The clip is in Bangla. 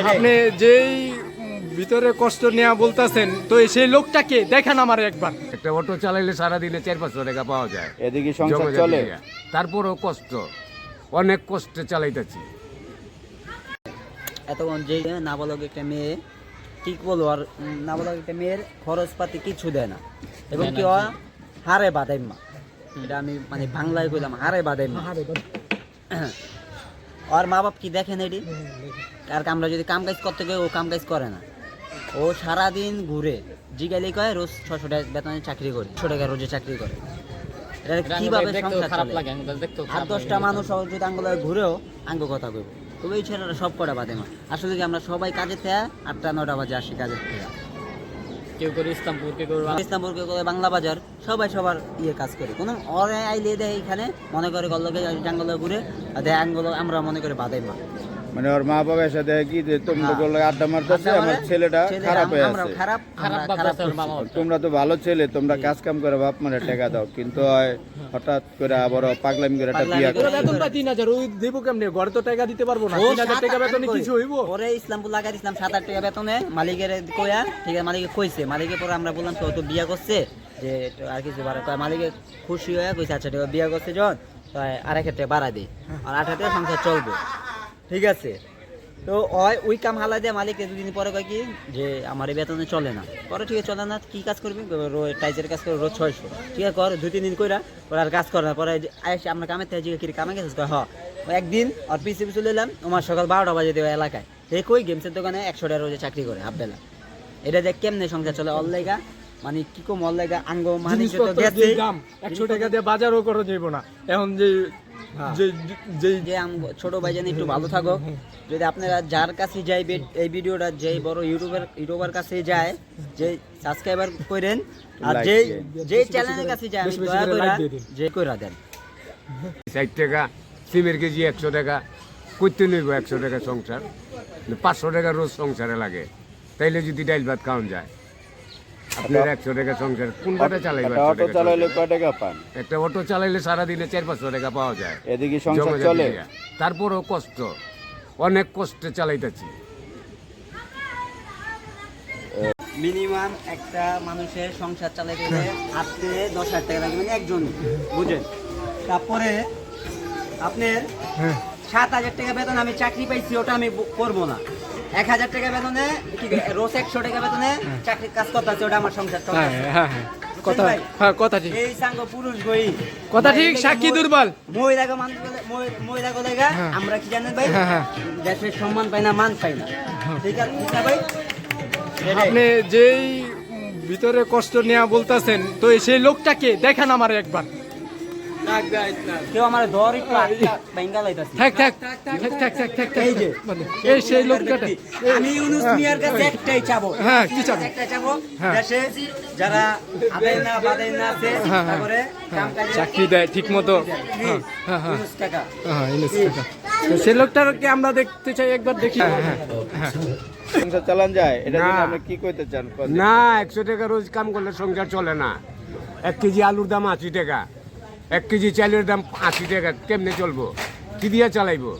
আপনি যেই ভিতরে কষ্ট নেওয়া বলতেছেন তো সেই লোকটাকে দেখেন আমার একবার। একটা অটো চালাইলে সারাদিনে চার পাঁচশো টাকা পাওয়া যায়। এদিকে সংসার চলে। তারপরেও কষ্ট। অনেক কষ্টে চালাইতেছি। এতক্ষণ যে নাবালক একটা মেয়ে কি বলব আর নাবালক একটা মেয়ের খরচপাতি কিছু দেয় না। এবং কি হয়? হারে বাদাই মা এটা আমি মানে বাংলায় কইলাম হারে বাদাই মা আর মা বাপ কি দেখেন এটি? আর আমরা যদি কাম কাজ করতে গিয়ে ও কাম কাজ করে না। ও সারাদিন ঘুরে জিগালি কয় রোজ ছশো টাকা বেতনে চাকরি করে ছশো টাকা রোজে চাকরি করে। কীভাবে সংসার চলে? আর দশটা মানুষ যদি আঙ্গুলে ঘুরেও আঙ্গ কথা কইব। তবে এই ছেলেরা সব কটা বাদে না আসলে কি আমরা সবাই কাজে থেকে আটটা নটা বাজে আসি কাজের থেকে কেউ করে ইসলামপুর, কেউ করে ইসলামপুরকে করে বাংলা বাজার, সবাই সবার ইয়ে কাজ করে। কোনো অরে আইলে দেয় এখানে, মনে করে গল্লকে ডাঙ্গলে ঘুরে দেয় আঙ্গল, আমরা মনে করে বাদাই মা মানে ওর মা বাবা এসে দেখে কি যে তোমরা গুলো আড্ডা মারতেছে আমার ছেলেটা খারাপ হয়ে আছে। তোমরা তো ভালো ছেলে তোমরা কাজ কাম করে বাপ মানে টাকা দাও কিন্তু হঠাৎ করে আবার পাগলামি করে একটা বিয়া করে- করে বেতন পাই তিন হাজার ওই দেবো কেমনে? ঘরে তো টাকা দিতে পারব না। ও তিন হাজার সাত টাকা বেতনে কিছু হইব? পরে ইসলামপুর সাত আট টাকা বেতনে। মালিকের কইয়া ঠিক আছে মালিকে কইছে। মালিকে পরে আমরা বললাম তো তো বিয়া করছে? যে আর কিছু বাড়া কয় মালিকে খুশি হয়ে কইছে আচ্ছা বিয়া করছে যখন তো আর এক টাকা বাড়া দিই আর আট টাকা সংসার চলবে। ঠিক আছে। তো ওই ওই কাম হালা দিয়ে মালিকে দুদিন পরে কয় কি যে আমার এই বেতনে চলে না। পরে ঠিক আছে চলে না কি কাজ করবি? টাইজের কাজ করে রোজ ছয়শো। ঠিক আছে কর দুই তিন দিন কইরা পরে আর কাজ করে না। পরে আইসি আমরা কামের থেকে জিজ্ঞেস করি কামে গেছিস কয় হ। একদিন আর পিছিয়ে পিছিয়ে এলাম আমার সকাল বারোটা বাজে দেওয়া এলাকায়। হে কই গেমসের দোকানে একশো টাকা রোজে চাকরি করে হাফ বেলা এটা দেখ কেমনে সংসার চলে অল্লাইগা মানে কি কম অল্লাইগা আঙ্গ মানে গেছে একশো টাকা দিয়ে বাজারও করা যাইব না। এখন যে হ্যাঁ। যে যে যে ছোট ভাই যেন একটু ভালো থাকো। যদি আপনারা যার কাছে যাই এই ভিডিওটা যে বড় ইউটিউবের ইউটিউবার কাছে যায় যে সাবস্ক্রাইবার করেন আর যে। যে চ্যানেলের কাছে যায় আমি দয়া করে। যে কইরা দেন। ষাট টাকা সিমের কেজি একশো টাকা করতে নেব একশো টাকা সংসার পাঁচশো টাকা রোজ সংসারে লাগে। তাইলে যদি ডাইল ভাত খাওয়ান যায়। আপনার একশো টাকা সংসার কোনটা চালাইবে অটো চালাইলে কয় টাকা পান? একটা অটো চালাইলে সারাদিনে চার পাঁচশো টাকা পাওয়া যায়। এদিকে সংসার চলে? যাবে। কষ্ট। অনেক কষ্টে চালাইতেছি। মিনিমাম একটা মানুষের সংসার চালাতে গেলে আট থেকে দশ হাজার টাকা লাগে মানে একজন বুঝেন? তারপরে আপনার হ্যাঁ। সাত হাজার টাকা বেতন আমি চাকরি পাইছি ওটা আমি করব না। এক হাজার টাকা বেতনে রোজ একশো টাকা বেতনে চাকরির কাজ ওটা আমার সংসার হ্যাঁ হ্যাঁ হ্যাঁ। কথা হ্যাঁ কথা ঠিক। এই সাঙ্গ পুরুষ গই। কথা ঠিক সাক্ষী দুর্বল। মহিলাকে মান মহিলা গলেগা আমরা কি জানেন ভাই? হ্যাঁ, হ্যাঁ। দেশের সম্মান পাই না মান পাই না। ঠিক আছে ভাই? আপনি যেই ভিতরে কষ্ট নেওয়া বলতেছেন তো সেই লোকটাকে দেখেন আমার একবার। কেউ আমার ধর একটু আটকা বেঙ্গা থাক থাক থাক থাক থাক থাক থাক এই যে মানে এই সেই লোকটাটা আমি ইউনুস মিয়ার কাছে একটাই চাবো। হ্যাঁ, কি চাবো? একটাই চাবো। দেশে যারা আদায় না বাদাই না আছে। তারপরে চাকরি দেয় ঠিক মতো। হ্যাঁ হ্যাঁ হ্যাঁ। ইউনুস কাকা। সেই লোকটাকে আমরা দেখতে চাই একবার দেখি। হ্যাঁ হ্যাঁ হ্যাঁ সংসার চালান যায় এটা আপনি কি কইতে চান? না একশো টাকা রোজ কাম করলে সংসার চলে না। এক কেজি আলুর দাম আশি টাকা। এক কেজি চালের দাম আশি টাকা কেমনে চলবো? কি দিয়ে চালাইবো?